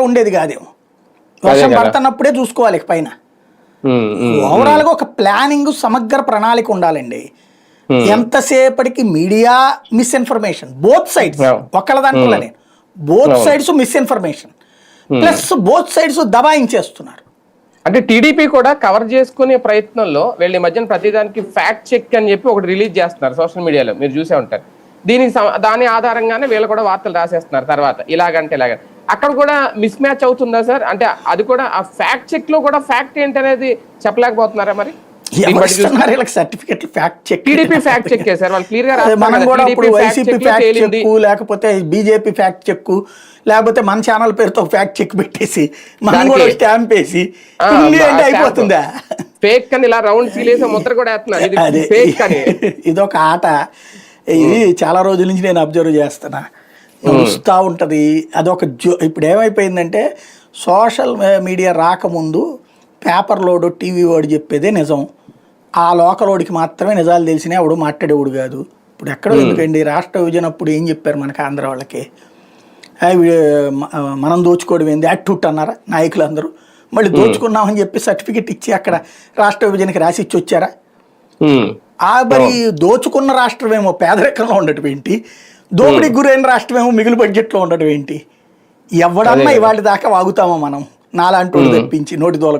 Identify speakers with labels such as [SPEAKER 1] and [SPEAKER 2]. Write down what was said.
[SPEAKER 1] ఉండేది కాదేమో వర్షం. పడుతున్నప్పుడే చూసుకోవాలి పైన.
[SPEAKER 2] ఉమ్, ఉమ్,
[SPEAKER 1] ఓవరాల్గా ఒక ప్లానింగ్ సమగ్ర ప్రణాళిక ఉండాలండి. ఎంతసేపటికి మీడియా మిస్ఇన్ఫర్మేషన్? Both sides. ఒకళ్ళ దాంట్లో నేను both sides misinformation. Plus both sides దబాయించేస్తున్నారు.
[SPEAKER 2] అంటే టీడీపీ కూడా కవర్ చేసుకునే ప్రయత్నంలో వీళ్ళ మధ్యన ప్రతిదానికి ఫ్యాక్ట్ చెక్ అని చెప్పి ఒకటి రిలీజ్ చేస్తున్నారు సోషల్ మీడియాలో. మీరు చూసే ఉంటారు. దీనికి దాని ఆధారంగానే వీళ్ళు కూడా వార్తలు రాసేస్తున్నారు తర్వాత. ఇలాగంటే ఇలాగ. అక్కడ కూడా మిస్ మ్యాచ్ అవుతుందా సార్? అంటే అది కూడా ఆ ఫ్యాక్ట్ చెక్లో కూడా ఫ్యాక్ట్ ఏంటనేది చెప్పలేకపోతున్నారా మరి?
[SPEAKER 1] Fact check
[SPEAKER 2] TDP fact check చేశారు వాళ్ళు క్లియర్గా
[SPEAKER 1] మనం కూడా ఇప్పుడు వైసీపీ ఫ్యాక్ట్. చెక్ లేకపోతే బీజేపీ ఫ్యాక్ట్ చెక్ లేకపోతే మన ఛానల్ పేరుతో ఫ్యాక్ట్ చెక్ పెట్టేసి మనం కూడా స్టాంప్ వేసి అంటే. అయిపోతుందా?
[SPEAKER 2] ఫేక్ అని ఇలా రౌండ్ సీలేసి ముద్ర కూడా వేస్తున్నారు. ఇది ఫేక్ అని.
[SPEAKER 1] ఇదొక ఆట. ఇది చాలా రోజుల నుంచి నేను అబ్జర్వ్ చేస్తున్నా. నడుస్తూ ఉంటుంది. అదొక జో ఇప్పుడు ఏమైపోయిందంటే సోషల్ మీడియా రాకముందు పేపర్ లోడు టీవీ వాడు చెప్పేదే నిజం. ఆ లోకలోడికి మాత్రమే నిజాలు తెలిసినా ఎవడు మాట్లాడేవాడు కాదు. ఇప్పుడు ఎక్కడో ఎందుకండి రాష్ట్ర విభజన అప్పుడు ఏం చెప్పారు మనకి ఆంధ్ర వాళ్ళకి? మనం దోచుకోవడం ఏంది? అట్టుట్ అన్నారా నాయకులు అందరూ మళ్ళీ దోచుకున్నామని చెప్పి సర్టిఫికెట్ ఇచ్చి అక్కడ రాష్ట్ర విభజనకి రాసి ఇచ్చి వచ్చారా. ఆ మరి దోచుకున్న రాష్ట్రమేమో పేదరికంలో ఉండటం ఏంటి దోపిడీకి గురైన రాష్ట్రమేమో మిగులు బడ్జెట్లో ఉండటం ఏంటి? ఎవడన్నా ఇవాళ దాకా వాగుతామా మనం? నాలాంటి తెప్పించి నోటి దోల